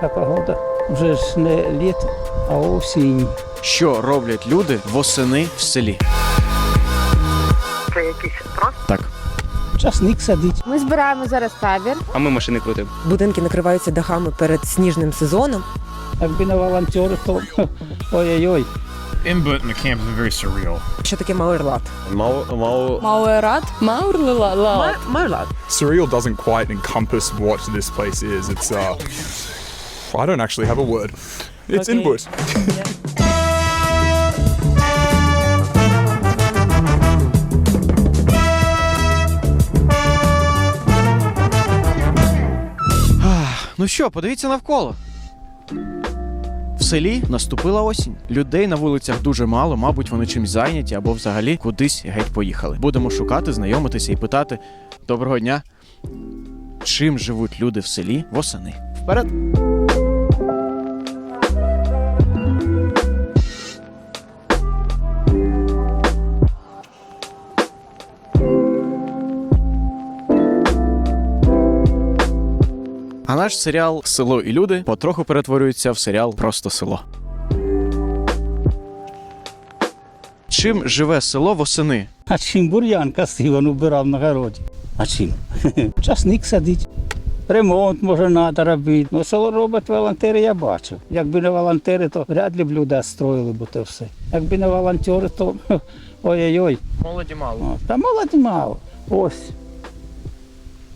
така погода. Вже ж не літо, а осінь. Що роблять люди восени в селі? Це якийсь просто Так. Часник садить. Ми збираємо зараз табір. А ми машини крутимо. Будинки накриваються дахами перед сніжним сезоном. Якби не волонтери, то ой-ой-ой. In Burton, the camp is very surreal. Що таке мауерлат? Мауерат. Маурлила. Мауерлат. surreal doesn't quite encompass what this place is. It's uh, I don't actually have a word. It's Okay. input. Ну що, подивіться навколо. В селі наступила осінь. Людей на вулицях дуже мало, мабуть, вони чимсь зайняті або взагалі кудись геть поїхали. Будемо шукати, знайомитися і питати: доброго дня. Чим живуть люди в селі восени? Вперед! А наш серіал Село і люди потроху перетворюється в серіал Просто село. Чим живе село восени? А чим бур'ян кастиван убирав на городі? А чим? Часник садить. Ремонт може треба робити. Ну, що роблять волонтери, я бачив. Якби не волонтери, то вряд ли б люди строїли б те все. Якби не волонтери, то ой-ой-ой. Молоді мало. Та молоді мало. Ось.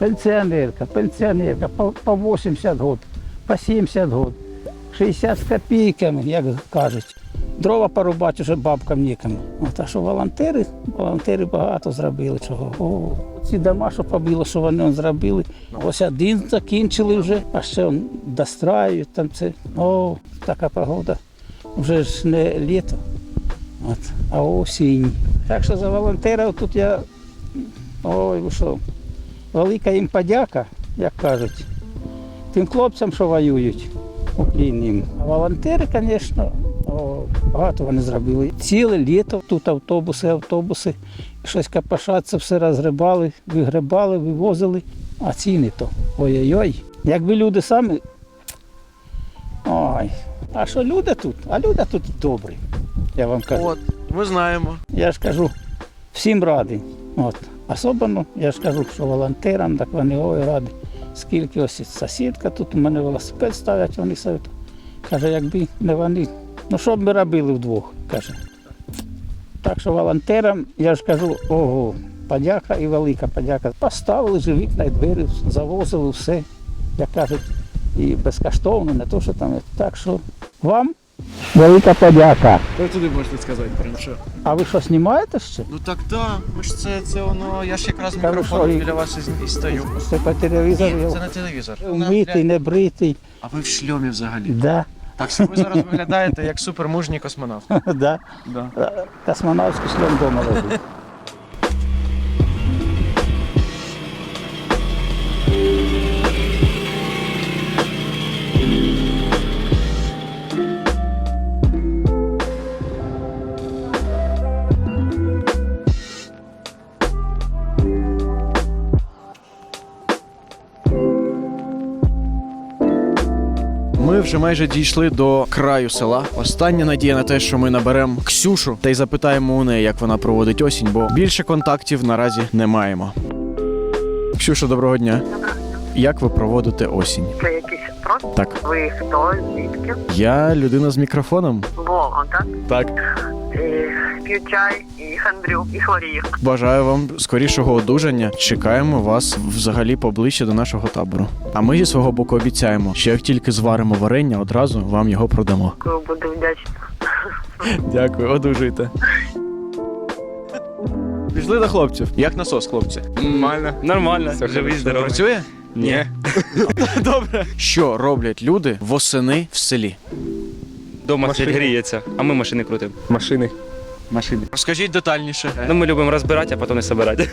Пенсіонерка, пенсіонерка по, по 80 років, по 70 років, 60 з копійками, як кажуть. Дрова порубати вже бабкам нікому. От, а що волонтери, волонтери багато зробили чого. О, ці дома, що побило, що вони зробили. Ось один закінчили вже, а ще достраюють там це. О, така погода. Вже ж не літо, от, а осінь. Так що за волонтерів тут я. Ой, ви що, велика їм подяка, як кажуть, тим хлопцям, що воюють, їм. А волонтери, звісно, багато вони зробили. Ціле літо тут автобуси, автобуси, щось капашаться, все розгребали, вигребали, вивозили, а ціни то. Ой-ой-ой. Якби люди самі. Ой. А що люди тут? А люди тут добрі, я вам кажу. От, ми знаємо. Я ж кажу, всім радий. От. Особливо, я ж кажу, що волонтерам, так вони ой раді. Скільки ось сусідка тут у мене велосипед ставлять, вони садять. Каже, якби не вони, ну що б ми робили вдвох, каже. Так що волонтерам, я ж кажу, ого, подяка і велика подяка. Поставили же вікна і двері, завозили все, як кажуть, і безкоштовно, не то, що там. Так що вам велика подяка. Ви туди можете сказати, прям що. А ви що, знімаєте ще? Ну так да. ми ж це, це воно. Я ж якраз Та ви мікрофон що, і- біля вас і, і стою. Це по телевізору. Ні, це не телевізор. Вмитий, не бритий. А ви в шльомі взагалі. Да, Так що ви зараз виглядаєте як супермужній космонавт. да. Да. Космонавтський шлем дома лежить. Вже майже дійшли до краю села. Остання надія на те, що ми наберемо Ксюшу та й запитаємо у неї, як вона проводить осінь, бо більше контактів наразі не маємо. Ксюша, доброго дня. Як ви проводите осінь? це якийсь опрос? Так, Ви хто? Звідки? я людина з мікрофоном. Богом, так? Так, І п'ю чай, і хандрю, і хворію. бажаю вам скорішого одужання. Чекаємо вас взагалі поближче до нашого табору. А ми зі свого боку обіцяємо, що як тільки зваримо варення, одразу вам його продамо. Буду вдячна. Дякую, одужуйте. Пішли до хлопців. Як насос, хлопці? Нормально. Нормально. Живий, здоровий. Працює? Ні. Добре. Що роблять люди восени в селі? Дома світ гріється, а ми машини крутимо. Машини. Машини. Розкажіть детальніше. Ну, ми любимо розбирати, а потім і собирати.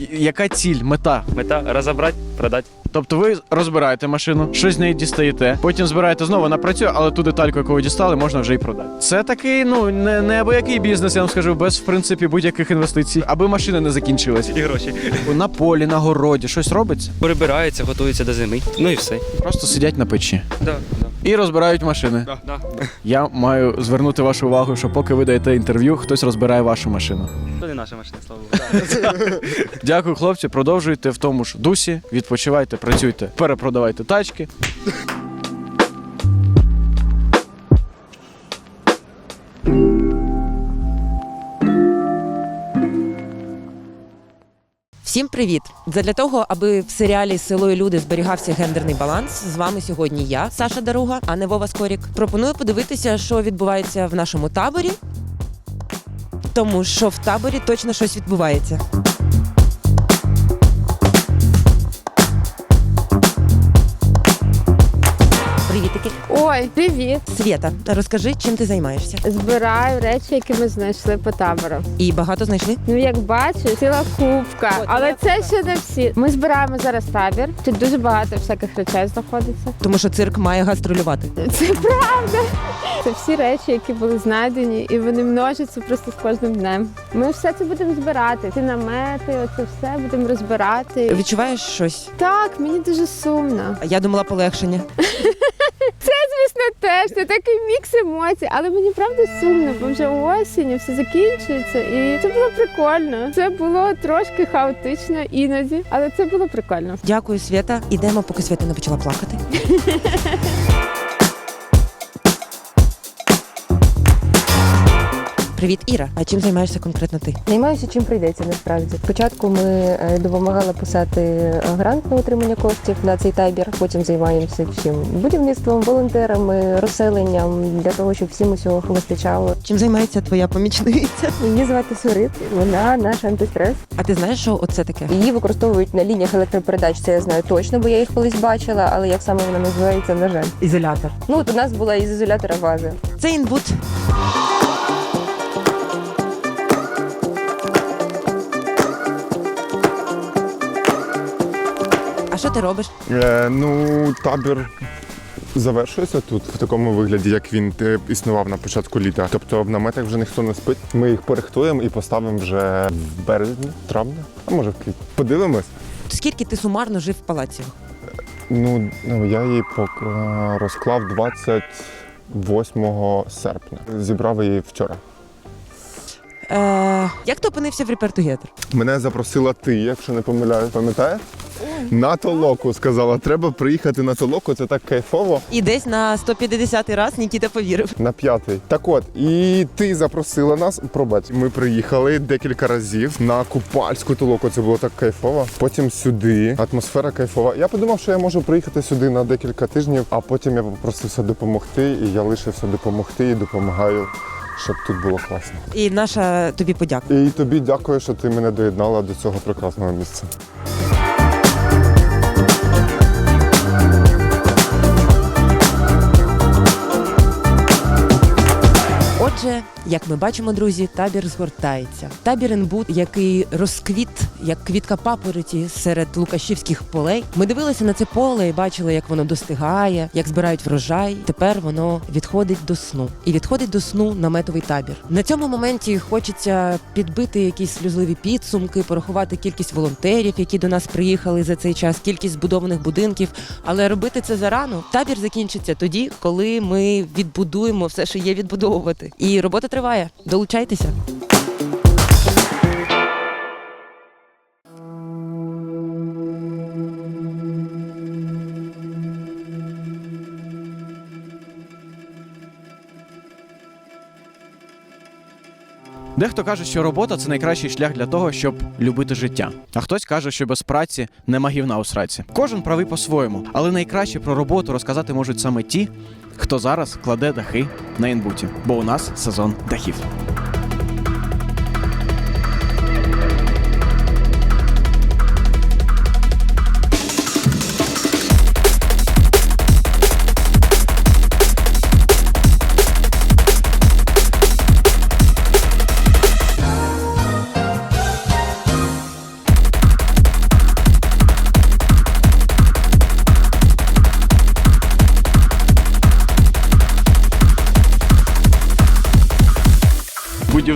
І- Яка ціль, мета? Мета розібрати, продати. Тобто ви розбираєте машину, щось з неї дістаєте, потім збираєте знову, вона працює, але ту детальку, яку ви дістали, можна вже і продати. Це такий, ну не, не абиякий бізнес, я вам скажу, без в принципі будь-яких інвестицій, аби машина не закінчилась. І гроші. На полі, на городі, щось робиться. Прибираються, готуються до зими. Ну і все. Просто сидять на печі Да, да. І розбирають машини. Да. Я маю звернути вашу увагу, що поки ви даєте інтерв'ю, хтось розбирає вашу машину. Це не наша машина, слава Богу. Дякую, хлопці. Продовжуйте в тому ж дусі, відпочивайте, працюйте, перепродавайте тачки. Всім привіт! Задля того, аби в серіалі Село люди зберігався гендерний баланс. З вами сьогодні я, Саша Даруга, а не Вова Скорік. Пропоную подивитися, що відбувається в нашому таборі. Тому що в таборі точно щось відбувається. Ой, привіт! Свєта, розкажи, чим ти займаєшся? Збираю речі, які ми знайшли по табору. І багато знайшли? Ну, як бачиш, ціла кубка. О, Але ціла це ще не всі. Ми збираємо зараз табір. Тут дуже багато всяких речей знаходиться. Тому що цирк має гастролювати. Це правда. Це всі речі, які були знайдені, і вони множаться просто з кожним днем. Ми все це будемо збирати. Ці намети, оце все будемо розбирати. Відчуваєш щось? Так, мені дуже сумно. Я думала полегшення. Звісно, теж це такий мікс емоцій, але мені правда сумно, бо вже осінь, все закінчується, і це було прикольно. Це було трошки хаотично іноді, але це було прикольно. Дякую, Свята. Ідемо, поки Свята не почала плакати. Привіт, Іра. А чим займаєшся конкретно ти? Займаюся чим прийдеться насправді. Спочатку ми е, допомагали писати грант на отримання коштів на цей табір. Потім займаємося чим будівництвом, волонтерами, розселенням для того, щоб всім усього вистачало. Чим займається твоя помічниця? Її звати Сурит. Вона наш антистрес. А ти знаєш, що оце таке? Її використовують на лініях електропередач. Це я знаю точно, бо я їх колись бачила. Але як саме вона називається, на жаль. Ізолятор. Ну от у нас була із ізолятора ваза. Це інбут. Ти робиш? Е, ну, табір завершується тут в такому вигляді, як він е, існував на початку літа. Тобто в наметах вже ніхто не спить. Ми їх порихтуємо і поставимо вже в березні, травні, а може в квітні. Подивимось. Скільки ти сумарно жив в палаці? Ну, ну я її пок- е, розклав 28 серпня. Зібрав її вчора. Е, як ти опинився в Together? Мене запросила ти, якщо не помиляю, пам'ятаєш? На толоку сказала, треба приїхати на толоку, це так кайфово. І десь на 150 раз Нікіта повірив. На п'ятий. Так от, і ти запросила нас. Пробач, ми приїхали декілька разів на купальську толоку. Це було так кайфово. Потім сюди. Атмосфера кайфова. Я подумав, що я можу приїхати сюди на декілька тижнів, а потім я попросився допомогти, і я лишився допомогти і допомагаю, щоб тут було класно. І наша тобі подяка. І тобі дякую, що ти мене доєднала до цього прекрасного місця. Як ми бачимо, друзі, табір згортається. Табір Інбут, який розквіт, як квітка папороті серед лукашівських полей. Ми дивилися на це поле і бачили, як воно достигає, як збирають врожай. Тепер воно відходить до сну. І відходить до сну наметовий табір. На цьому моменті хочеться підбити якісь сльозливі підсумки, порахувати кількість волонтерів, які до нас приїхали за цей час, кількість збудованих будинків. Але робити це зарано. Табір закінчиться тоді, коли ми відбудуємо все, що є відбудовувати. І робота триває. Долучайтеся. Дехто каже, що робота це найкращий шлях для того, щоб любити життя. А хтось каже, що без праці нема гівна у сраці. Кожен правий по-своєму, але найкраще про роботу розказати можуть саме ті, хто зараз кладе дахи на інбуті, бо у нас сезон дахів.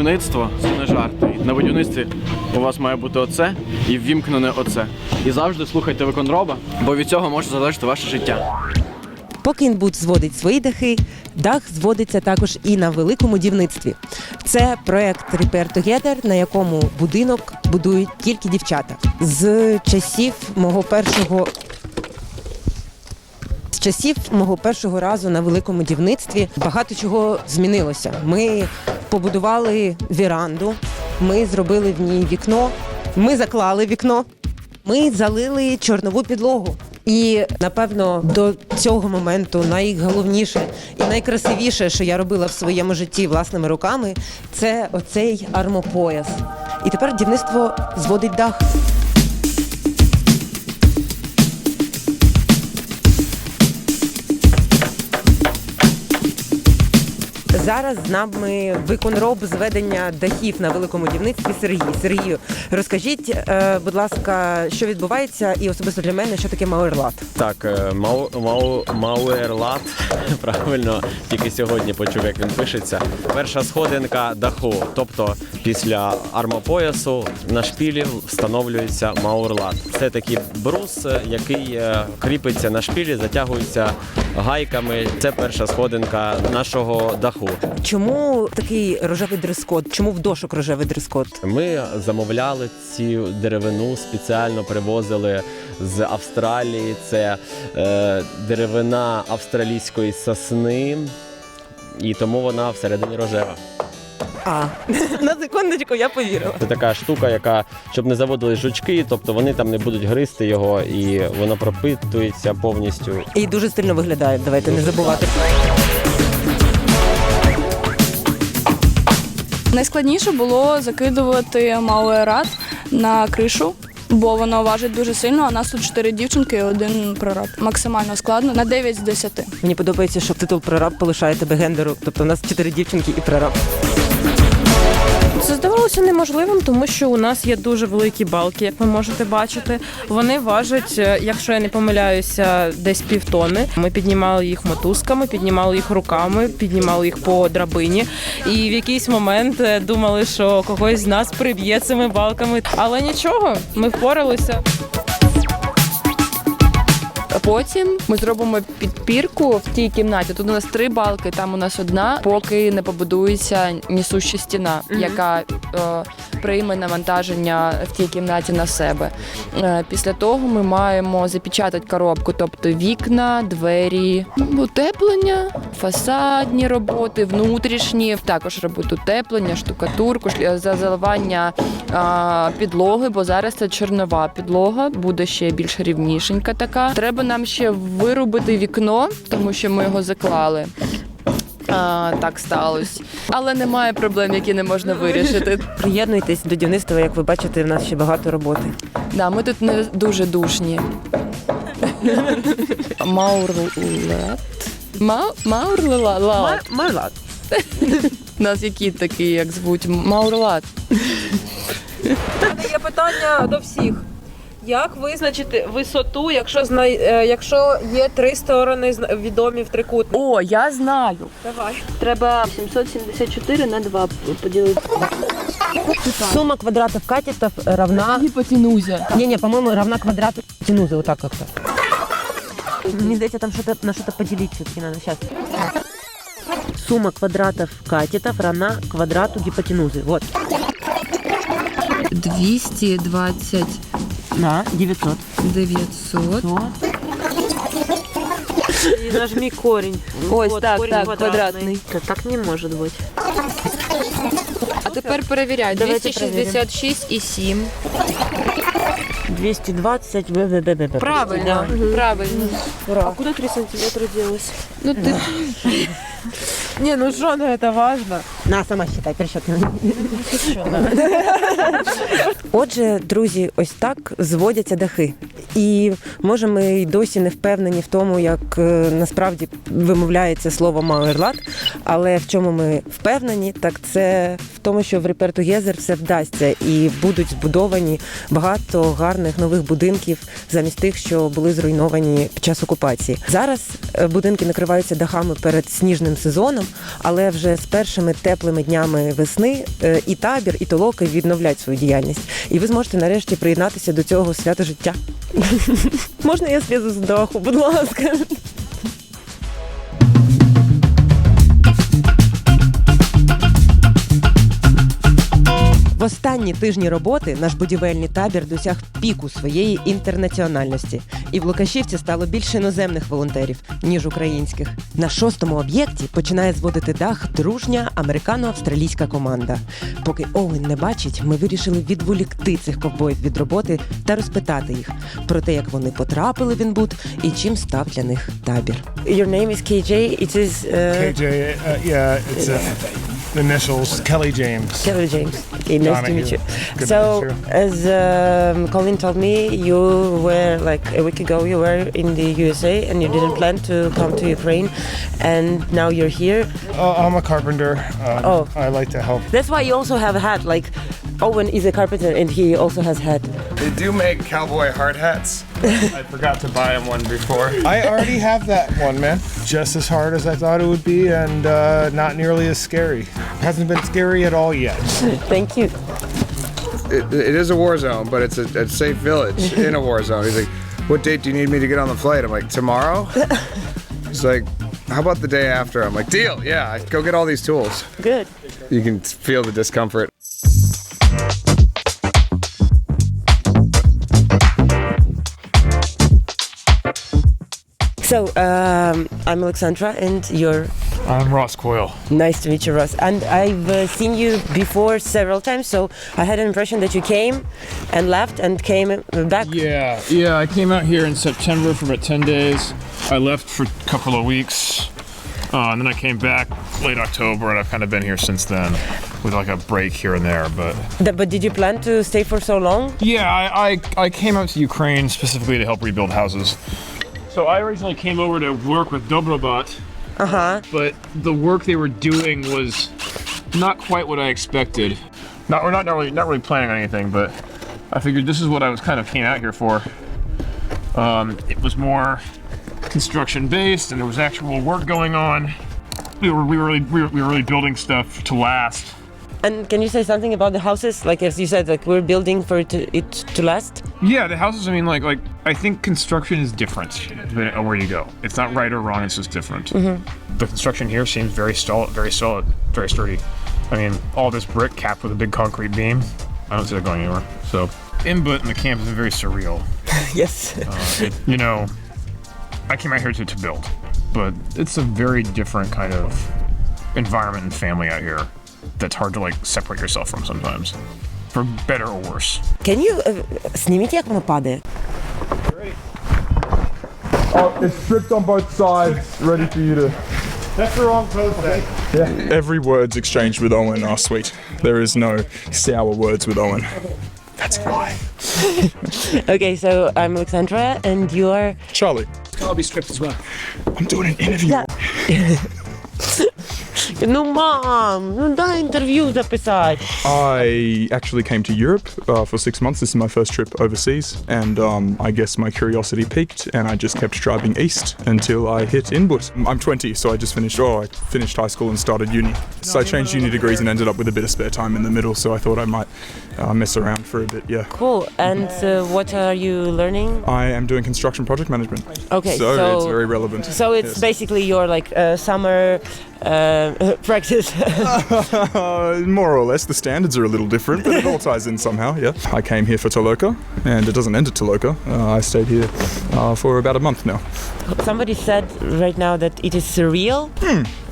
Будівництво це не жарти. На будівництві у вас має бути оце і ввімкнене оце. І завжди слухайте виконроба, бо від цього може залежати ваше життя. Поки інбут зводить свої дахи, дах зводиться також і на великому будівництві. Це проект Repair Together, на якому будинок будують тільки дівчата. З часів мого першого. Часів мого першого разу на великому будівництві багато чого змінилося. Ми побудували віранду, ми зробили в ній вікно, ми заклали вікно, ми залили чорнову підлогу. І напевно до цього моменту найголовніше і найкрасивіше, що я робила в своєму житті власними руками, це оцей армопояс. І тепер дівництво зводить дах. Зараз з нами виконроб зведення дахів на великому будівництві Сергій. Сергію, розкажіть, е, будь ласка, що відбувається, і особисто для мене, що таке Мауерлат? Так, Мау, Мау, Мауерлат, правильно, тільки сьогодні почув, як він пишеться. Перша сходинка даху. Тобто після армопоясу на шпілі встановлюється Мауерлат. Це такий брус, е, який е, кріпиться на шпілі, затягується гайками. Це перша сходинка нашого даху. Чому такий рожевий дрес-код? Чому в дошок рожевий дрес-код? Ми замовляли цю деревину, спеціально привозили з Австралії. Це е, деревина австралійської сосни, і тому вона всередині рожева. А на секундочку я повірила. Це така штука, яка щоб не заводили жучки, тобто вони там не будуть гризти його, і воно пропитується повністю. І дуже стильно виглядає. Давайте не забувати. Найскладніше було закидувати малоерат на кришу. Бо воно важить дуже сильно, а нас тут чотири дівчинки і один прораб. Максимально складно на 9 з 10. Мені подобається, що титул прораб полишає тебе гендеру. Тобто у нас чотири дівчинки і прораб. Здавалося неможливим, тому що у нас є дуже великі балки, як ви можете бачити. Вони важать, е, якщо я не помиляюся, десь півтони. Ми піднімали їх мотузками, піднімали їх руками, піднімали їх по драбині. І в якийсь момент е, думали, що когось з нас приб'є цими балками. Але нічого, ми впоралися. Потім ми зробимо підпірку в тій кімнаті. Тут у нас три балки, там у нас одна, поки не побудується несуща стіна, яка е, прийме навантаження в тій кімнаті на себе. Е, після того ми маємо запечатати коробку, тобто вікна, двері, утеплення, фасадні роботи, внутрішні, також робити утеплення, штукатурку, шлі- заливання підлоги, бо зараз це чорнова підлога, буде ще більш рівнішенька така. Треба нам ще вирубити вікно, тому що ми його заклали. А, так сталося. Але немає проблем, які не можна вирішити. Приєднуйтесь до дівництва, як ви бачите, в нас ще багато роботи. Да, ми тут не дуже душні. Маурлет. Ма- Маурлелат. У нас які такі, як звуть? Маурлат. Є питання до всіх. Як визначити висоту, якщо знай... е, якщо є три сторони відомі в трикутнику? О, я знаю. Давай. Треба 774 на 2 поділити. Сума квадратов катетов равна... Гіпотенузя. Не-не, по-моему, равна квадрату тянузы, вот так как-то. Мне здається, там что-то на что-то поделить все-таки надо. Сейчас. Сумма квадратов катетов равна квадрату гипотенузы. Вот. 220 На, 900. 900. И нажми корень. Ось Вот, так, корень так, квадратний. квадратний. Так не може бути. А тепер перевіряй. Давайте 266 і 7. 220. б-б-б-б-б. Правильно, правильно. А куда 3 сантиметра делось? Ну ти Не, ну что, ну это важно. На, сама считай, пересчет. Отже, друзі, ось так зводяться дахи. І може ми й досі не впевнені в тому, як е, насправді вимовляється слово Мауерлат, але в чому ми впевнені, так це в тому, що в Repair Together все вдасться і будуть збудовані багато гарних нових будинків замість тих, що були зруйновані під час окупації. Зараз е, будинки накриваються дахами перед сніжним сезоном, але вже з першими теплими днями весни е, і табір, і толоки відновлять свою діяльність. І ви зможете нарешті приєднатися до цього свята життя. Можна я слізу з будь ласка. В останні тижні роботи наш будівельний табір досяг піку своєї інтернаціональності, і в Лукашівці стало більше іноземних волонтерів ніж українських. На шостому об'єкті починає зводити дах дружня американо-австралійська команда. Поки Оуен не бачить, ми вирішили відволікти цих ковбоїв від роботи та розпитати їх про те, як вони потрапили в інбут і чим став для них табір. Your name is KJ. It is KJ, uh, yeah, it's uh, initials Kelly James. Kelly James. Okay, nice to meet you. Good so, meet you. as um, Colin told me, you were like a week ago. You were in the USA and you didn't plan to come to Ukraine, and now you're here. Uh, I'm a carpenter. Um, Oh. I like to help. That's why you also have a hat. Like Owen is a carpenter and he also has hat. They do make cowboy hard hats. I forgot to buy him one before. I already have that one, man. Just as hard as I thought it would be, and uh, not nearly as scary. Hasn't been scary at all yet. Thank you. it, it is a war zone, but it's a, a safe village in a war zone. He's like, what date do you need me to get on the flight? I'm like, tomorrow? He's like, how about the day after? I'm like, deal, yeah, go get all these tools. Good. You can feel the discomfort. So um, I'm Alexandra, and you're I'm Ross Coyle. nice to meet you, Ross. And I've uh, seen you before several times, so I had an impression that you came and left and came uh, back. Yeah, yeah. I came out here in September for about 10 days. I left for a couple of weeks. Uh, and then I came back late October, and I've kind of been here since then, with like a break here and there. But But did you plan to stay for so long? yeah, I, I, I came out to Ukraine specifically to help rebuild houses. So I originally came over to work with Dobrobot, Uh huh. but the work they were doing was not quite what I expected. Not, we're not really not really planning on anything, but I figured this is what I was kind of came out here for. Um, it was more construction based, and there was actual work going on. We were we were really we were, we were really building stuff to last. And can you say something about the houses? Like as you said, like we're building for it to, it to last. Yeah, the houses. I mean, like like I think construction is different depending on where you go. It's not right or wrong. It's just different. The construction here seems very solid, very solid, very sturdy. I mean, all this brick capped with a big concrete beam. I don't see that going anywhere. So, input in the camp is very surreal. yes. Uh, it, you know, I came out here to, to build, but it's a very different kind of environment and family out here that's hard to like separate yourself from sometimes, for better or worse. Can you uh, снимите як воно падає? Oh, it's stripped on both sides, ready for you to. That's the wrong pose then. Every word's exchanged with Owen are sweet. There is no sour words with Owen. That's a lie. Okay, so I'm Alexandra, and you are. Charlie, I'll be stripped as well. I'm doing an interview. Ну, мам, ну дай інтерв'ю записати. I actually came to Europe uh, for six months. This is my first trip overseas, and um, I guess my curiosity peaked, and I just kept driving east until I hit Inwood. I'm 20, so I just finished. Oh, I finished high school and started uni. So I changed uni degrees and ended up with a bit of spare time in the middle. So I thought I might uh, mess around for a bit. Yeah. Cool. And uh, what are you learning? I am doing construction project management. Okay, so, so- it's very relevant. So it's Yes. basically your like uh, summer uh, practice. Uh, more or less, the standards are a little different, but it all ties in somehow. Yeah. I came here for Toloka, and it doesn't end at Toloka. Uh, I stayed here uh, for about a month now. Somebody said right now that it is surreal.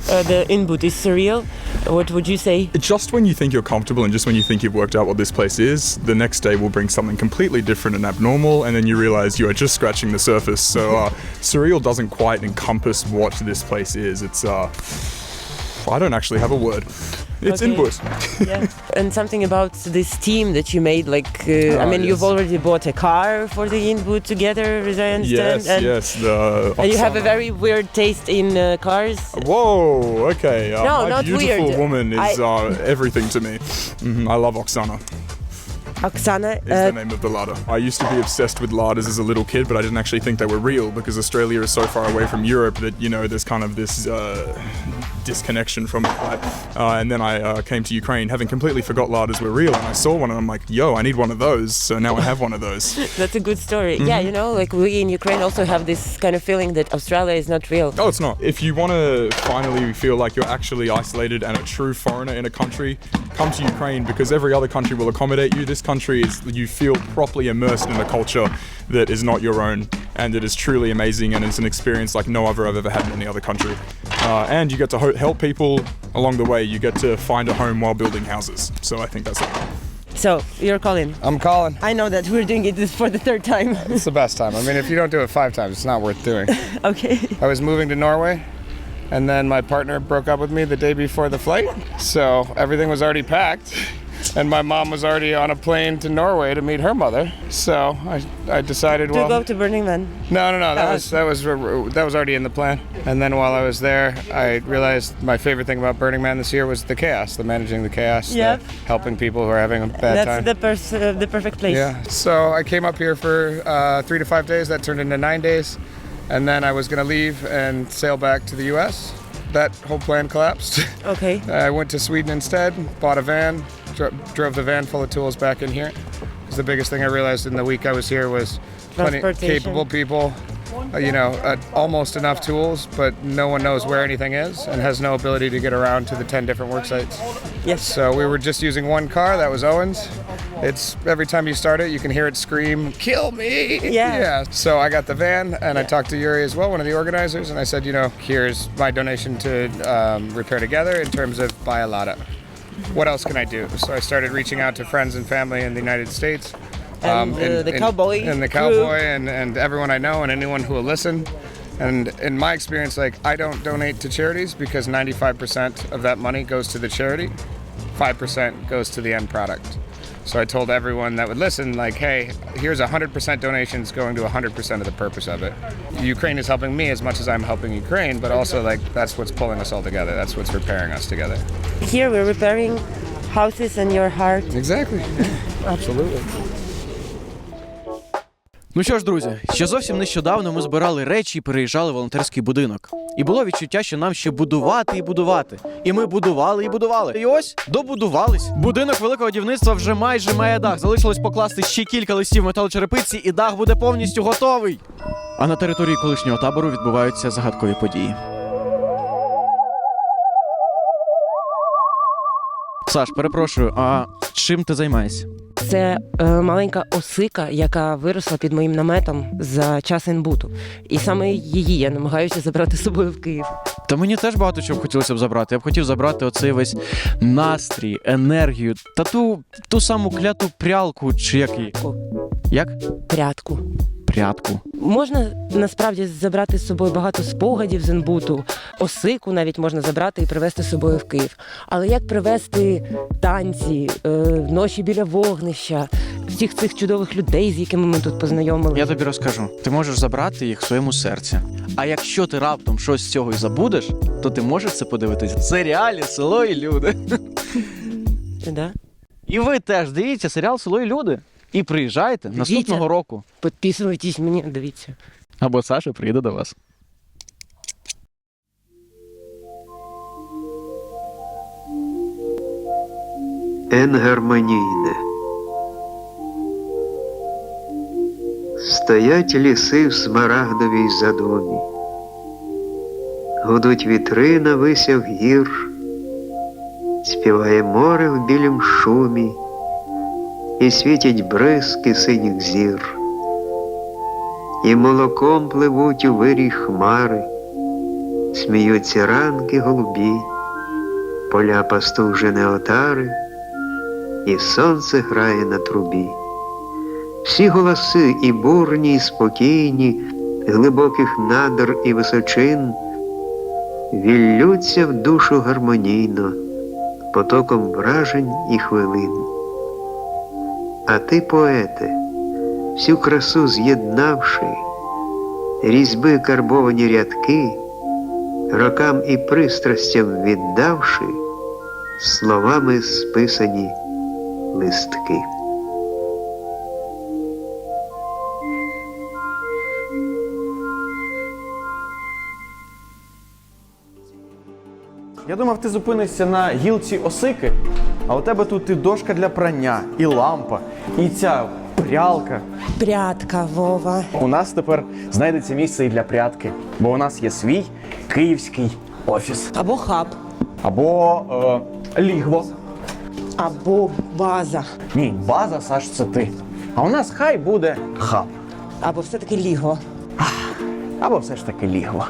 Uh, the input is surreal. What would you say? Just when you think you're comfortable and just when you think you've worked out what this place is, the next day will bring something completely different and abnormal, and then you realize you are just scratching the surface. So, uh, surreal doesn't quite encompass what this place is. It's, uh, I don't actually have a word. It's okay. input. yeah. And something about this team that you made. Like, uh, oh, I ah, mean, yes. you've already bought a car for the input together, as I understand. Yes, and, yes. The and you have a very weird taste in uh, cars. Whoa. Okay. Uh, no, my not beautiful weird. woman is I... Uh, everything to me. Mm. I love Oksana. Oksana is uh, the name of the larder. I used to be obsessed with larders as a little kid, but I didn't actually think they were real because Australia is so far away from Europe that you know there's kind of this uh, disconnection from it. Right? Uh, and then I uh, came to Ukraine, having completely forgot larders were real, and I saw one, and I'm like, "Yo, I need one of those." So now I have one of those. That's a good story. Yeah, you know, like we in Ukraine also have this kind of feeling that Australia is not real. Oh, it's not. If you want to finally feel like you're actually isolated and a true foreigner in a country, come to Ukraine because every other country will accommodate you. This country is you feel properly immersed in a culture that is not your own, and it is truly amazing, and it's an experience like no other I've ever had in any other country. Uh, and you get to ho- help people along the way. You get to find a home while building houses. So I think that's it. So you're calling. I'm calling. I know that we're doing it this for the third time. It's the best time. I mean, if you don't do it five times, it's not worth doing. okay. I was moving to Norway, and then my partner broke up with me the day before the flight, so everything was already packed. And my mom was already on a plane to Norway to meet her mother, so I, I decided To well go to Burning Man. no no no that Oh. was that was that was already in the plan. And then while I was there, I realized my favorite thing about Burning Man this year was the chaos, the managing the chaos, the helping people who are having a bad That's time. the pers- uh, the perfect place. Yeah. So I came up here for uh, three to five days. That turned into nine days, and then I was gonna leave and sail back to the U.S. That whole plan collapsed. Okay. I went to Sweden instead. Bought a van. Dro- drove the van full of tools back in here. 'Cause the biggest thing I realized in the week I was here was plenty capable people. Uh, you know, uh, almost enough tools, but no one knows where anything is and has no ability to get around to the 10 different work sites. Yes. So we were just using one car, that was Owen's. It's every time you start it, you can hear it scream, "Kill me!" Yeah. yeah. So I got the van, and I talked to Yuri as well, one of the organizers, and I said, you know, here's my donation to um, Repair Together in terms of buy a Lada. What else can I do? So I started reaching out to friends and family in the United States. And, uh, the cowboy and the cowboy and, and everyone I know and anyone who will listen. And in my experience, like I don't donate to charities because 95% of that money goes to the charity, 5% goes to the end product. So I told everyone that would listen, like, hey, here's 100% donations going to 100% of the purpose of it. Ukraine is helping me as much as I'm helping Ukraine, but also like that's what's pulling us all together. That's what's repairing us together. Here we're repairing houses and your heart. Exactly. Absolutely. Ну що ж, друзі, ще зовсім нещодавно ми збирали речі і переїжджали в волонтерський будинок. І було відчуття, що нам ще будувати і будувати. І ми будували і будували. І ось добудувались. Будинок великого дівництва вже майже має дах. Залишилось покласти ще кілька листів металочерепиці, і дах буде повністю готовий. А на території колишнього табору відбуваються загадкові події. Саш, перепрошую, а чим ти займаєшся? Це е, маленька осика, яка виросла під моїм наметом за час інбуту. І саме її я намагаюся забрати з собою в Київ. Та мені теж багато чого б хотілося б забрати. Я б хотів забрати оцей весь настрій, енергію та ту, ту саму кляту прялку, чи як її. Як? Прядку. Прядку. Можна насправді забрати з собою багато спогадів з інбуту, осику навіть можна забрати і привезти з собою в Київ. Але як привезти танці, е, ночі біля вогнища, всіх цих чудових людей, з якими ми тут познайомилися? Я тобі розкажу. Ти можеш забрати їх в своєму серці. А якщо ти раптом щось з цього і забудеш, то ти можеш це подивитись в серіалі Село і люди. Да? І ви теж дивіться серіал Село і люди. І приїжджайте Дивіться. наступного року. Підписуйтесь мені, дивіться. Або Саша приїде до вас. енгармонійне. Стоять ліси в смарагдовій задомі, гудуть вітри на висях гір, співає море в білім шумі, і світять бризки синіх зір, і молоком пливуть у вирій хмари, сміються ранки голубі, поля пастужене отари і сонце грає на трубі. Всі голоси і бурні, і спокійні, глибоких надр і височин, віллються в душу гармонійно, потоком вражень і хвилин. А ти, поете, всю красу з'єднавши, різьби карбовані рядки, рокам і пристрастям віддавши, словами списані листки. Думав, ти зупинишся на гілці осики, а у тебе тут і дошка для прання, і лампа, і ця прялка. Прядка, Вова. У нас тепер знайдеться місце і для прятки, бо у нас є свій київський офіс. Або хаб, Або е, лігво. або база, Ні, база, Саш, це ти. А у нас хай буде хаб. або все-таки ліго. Або все ж таки лігво.